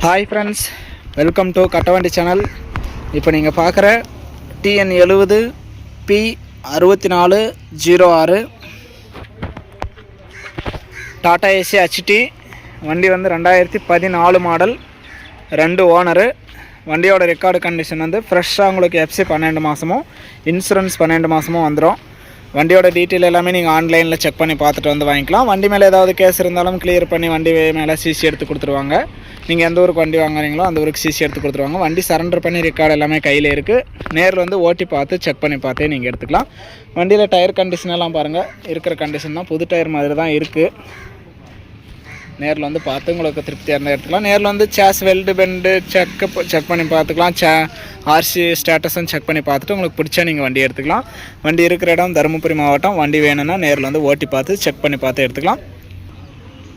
Hi friends welcome to Kattavandi channel இப்போ நீங்கள் பார்க்குற டிஎன் எழுபது பி அறுபத்தி நாலு ஜீரோ ஆறு. டாடா ஏசி ஹச்டி வண்டி வந்து ரெண்டாயிரத்தி பதினாலு மாடல் ரெண்டு ஓனரு வண்டியோட ரெக்கார்டு கண்டிஷன் வந்து ஃப்ரெஷ்ஷாக உங்களுக்கு எஃப்சி பன்னெண்டு மாதமும் இன்சூரன்ஸ் பன்னெண்டு மாதமும் வந்துடும் வண்டியோட டீட்டெயில் எல்லாமே நீங்கள் ஆன்லைனில் செக் பண்ணி பார்த்துட்டு வந்து வாங்கிக்கலாம். வண்டி மேலே ஏதாவது கேஸ் இருந்தாலும் கிளியர் பண்ணி வண்டி மேலே சிசி எடுத்து கொடுத்துருவாங்க. நீங்கள் எந்த ஊருக்கு வண்டி வாங்குறீங்களோ அந்த ஊருக்கு சிசி எடுத்து கொடுத்துருவாங்க. வண்டி சரண்டர் பண்ணி ரெக்கார்டு எல்லாமே கையில் இருக்குது நேரில் வந்து ஓட்டி பார்த்து செக் பண்ணி பார்த்தே நீங்கள் எடுத்துக்கலாம். வண்டியில் டயர் கண்டிஷன் எல்லாம் பாருங்கள் இருக்கிற கண்டிஷன் தான். புது டயர் மாதிரி தான் இருக்குது நேரில் வந்து பார்த்து உங்களுக்கு திருப்தியாக இருந்தால் எடுத்துக்கலாம். நேரில் வந்து chassis weld bend check check பண்ணி பார்த்துக்கலாம். சே ஆர்சி ஸ்டேட்டஸும் செக் பண்ணி பார்த்துட்டு உங்களுக்கு பிடிச்சா நீங்கள் வண்டி எடுத்துக்கலாம். வண்டி இருக்கிற இடம் தருமபுரி மாவட்டம். வண்டி வேணும்னா நேரில் வந்து ஓட்டி பார்த்து செக் பண்ணி பார்த்து எடுத்துக்கலாம்.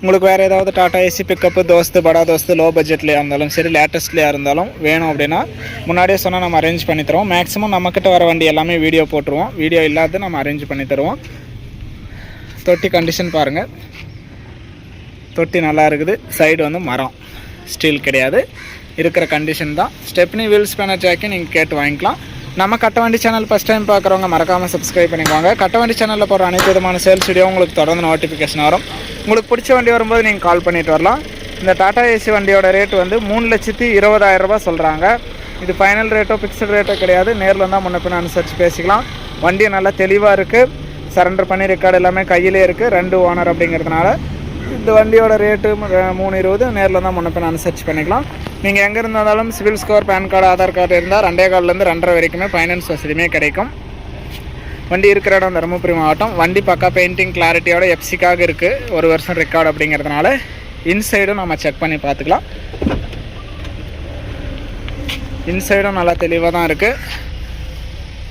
உங்களுக்கு வேறு ஏதாவது டாடா ஏசி பிக்கப்பு தோஸ்து படா தோஸ்து லோ பட்ஜெட்லேயே இருந்தாலும் சரி லேட்டஸ்ட்லேயே இருந்தாலும் வேணும் அப்படின்னா முன்னாடியே சொன்னால் நம்ம அரேஞ்ச் பண்ணி தருவோம். மேக்ஸிமம் நம்மக்கிட்ட வர வண்டி எல்லாமே வீடியோ போட்டுருவோம். வீடியோ இல்லாத நம்ம அரேஞ்ச் பண்ணி தருவோம். தொட்டி கண்டிஷன் பாருங்கள் தொட்டி நல்லா இருக்குது. சைடு வந்து மரம். ஸ்டீல் கிடையாது. இருக்கிற கண்டிஷன் தான். ஸ்டெப்னி வீல் ஸ்பேனர் ஜாக்கி நீங்கள் கேட்டு வாங்கிக்கலாம். நம்ம கட்டவண்டி சேனல் ஃபஸ்ட் டைம் பார்க்குறவங்க மறக்காமல் சப்ஸ்கிரைப் பண்ணிக்கோங்க. கட்டவண்டி சேனலில் போகிற அனைத்து விதமான சேல்ஸ் வீடியோ உங்களுக்கு தொடர்ந்து நோட்டிஃபிகேஷன் வரும். உங்களுக்கு பிடிச்ச வண்டி வரும்போது நீங்கள் கால் பண்ணிட்டு வரலாம். இந்த டாடா ஏசி வண்டியோட ரேட் வந்து மூணு லட்சத்தி இருபதாயிரம் சொல்கிறாங்க இது ஃபைனல் ரேட்டோ ஃபிக்ஸ்டு ரேட்டோ கிடையாது. நேரில் தான் முன்ன பின் அனுசரித்து பேசிக்கலாம். வண்டி நல்லா தெளிவாக இருக்குது சரண்டர் பண்ணி ரெக்கார்டு எல்லாமே கையிலே இருக்குது ரெண்டு ஓனர் அப்படிங்கிறதுனால இந்த வண்டியோட ரேட்டு மூணு இருபது. நேரில் தான் முன்ன பின்ன அனுசரிச்சு பண்ணிக்கலாம். நீங்கள் எங்கே இருந்தாலும் CIBIL score PAN card Aadhaar card இருந்தால் ரெண்டே கார்டுலேருந்து ரெண்டரை வரைக்குமே ஃபைனான்ஸ் வசதியுமே கிடைக்கும். வண்டி இருக்கிற இடம் தருமபுரி மாவட்டம். வண்டி பக்கா பெயிண்டிங் கிளாரிட்டியோட எஃப்சிக்காக இருக்குது ஒரு வருஷம் ரெக்கார்டு அப்படிங்கிறதுனால இன்சைடும் நம்ம செக் பண்ணி பார்த்துக்கலாம். இன்சைடும் நல்லா தெளிவாக தான் இருக்குது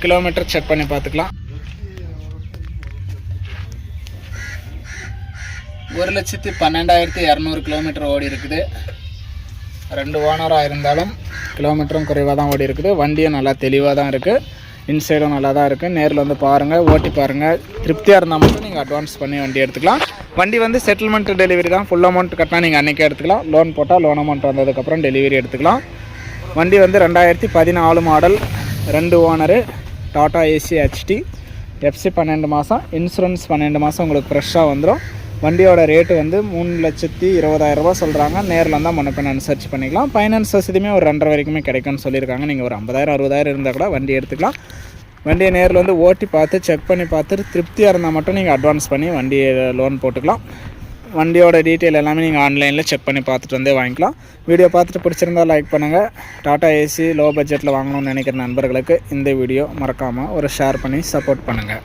கிலோமீட்டர் செக் பண்ணி பார்த்துக்கலாம். ஒரு லட்சத்தி பன்னெண்டாயிரத்தி இரநூறு கிலோமீட்டர் ஓடி இருக்குது. ரெண்டு ஓனராக இருந்தாலும் கிலோமீட்டரும் குறைவாக தான் ஓடி இருக்குது. வண்டியும் நல்லா தெளிவாக தான் இருக்குது இன்சைடும் நல்லா தான் இருக்குது நேரில் வந்து பாருங்கள் ஓட்டி பாருங்கள் திருப்தியாக இருந்தால் மட்டும் நீங்கள் அட்வான்ஸ் பண்ணி வண்டி எடுத்துக்கலாம். வண்டி வந்து செட்டில்மெண்ட் டெலிவரி தான். ஃபுல் அமௌண்ட் கட்டினா நீங்கள் அன்றைக்கே எடுத்துக்கலாம். லோன் போட்டால் லோன் அமௌண்ட் வந்ததுக்கப்புறம் டெலிவரி எடுத்துக்கலாம். வண்டி வந்து ரெண்டாயிரத்தி பதினாலு மாடல் ரெண்டு owner Tata AC HD FC பன்னெண்டு மாதம் இன்சூரன்ஸ் பன்னெண்டு மாதம் உங்களுக்கு ஃப்ரெஷ்ஷாக வந்துடும் வண்டியோட ரேட்டு வந்து மூணு லட்சத்தி இருபதாயிரரூபா சொல்கிறாங்க நேரில் வந்தால் முன்னப்பின் அனுசரிச்சு பண்ணிக்கலாம். ஃபைனான்ஸ் வசதியுமே ஒரு ரெண்டரை வரைக்குமே கிடைக்கும்னு சொல்லியிருக்காங்க. நீங்கள் ஒரு ஐம்பதாயிரம் அறுபதாயிரம் இருந்தால் கூட வண்டி எடுத்துக்கலாம். வண்டியை நேரில் வந்து ஓட்டி பார்த்து செக் பண்ணி பார்த்துட்டு திருப்தியாக இருந்தால் மட்டும் நீங்கள் அட்வான்ஸ் பண்ணி வண்டியை லோன் போட்டுக்கலாம். வண்டியோட டீட்டெயில் எல்லாமே நீங்கள் ஆன்லைனில் செக் பண்ணி பார்த்துட்டு வந்தே வாங்கிக்கலாம். வீடியோ பார்த்துட்டு பிடிச்சிருந்தா லைக் பண்ணுங்கள் டாடா ஏசி லோ பட்ஜெட்டில் வாங்கணும்னு நினைக்கிற நண்பர்களுக்கு இந்த வீடியோ மறக்காமல் ஒரு ஷேர் பண்ணி சப்போர்ட் பண்ணுங்கள்